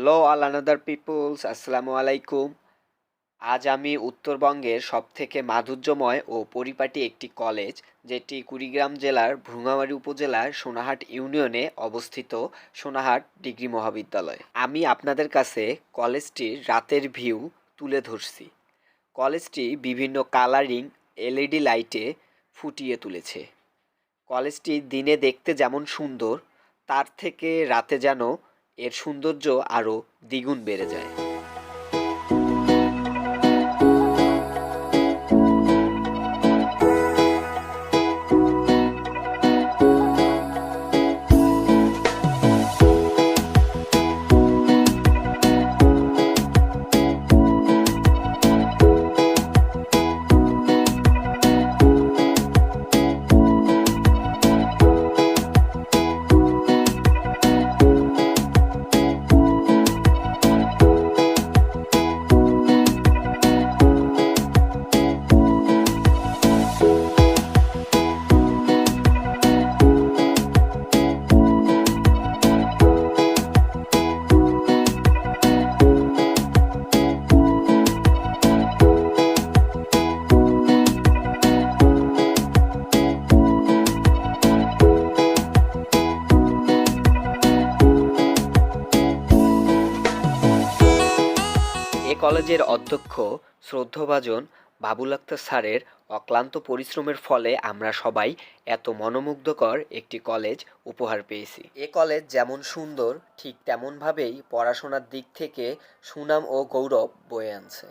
Hello all another people's আসসালামু আলাইকুম। আজ আমি উত্তরবঙ্গের সবথেকে মাধুর্যময় ও পরিপাটি একটি কলেজ, যেটি কুড়িগ্রাম জেলার ভ্রুঙামারী উপজেলার সোনাহাট ইউনিয়নে অবস্থিত সোনাহাট ডিগ্রি মহাবিদ্যালয়। আমি আপনাদের কাছে কলেজটির রাতের ভিউ তুলে ধরছি। কলেজটি বিভিন্ন কালারিং এলইডি লাইটে ফুটিয়ে তুলেছে। কলেজটি দিনে দেখতে যেমন সুন্দর, তার থেকে রাতে যেন এর সৌন্দর্য আরও দ্বিগুণ বেড়ে যায়। কলেজের অধ্যক্ষ, শ্রদ্ধাভাজন বাবুল আক্তার স্যারের অক্লান্ত পরিশ্রমের ফলে আমরা সবাই এত মনোমুগ্ধকর একটি কলেজ উপহার পেয়েছি। এ কলেজ যেমন সুন্দর, ঠিক তেমনভাবেই পড়াশোনার দিক থেকে সুনাম ও গৌরব বয়ে আনছে।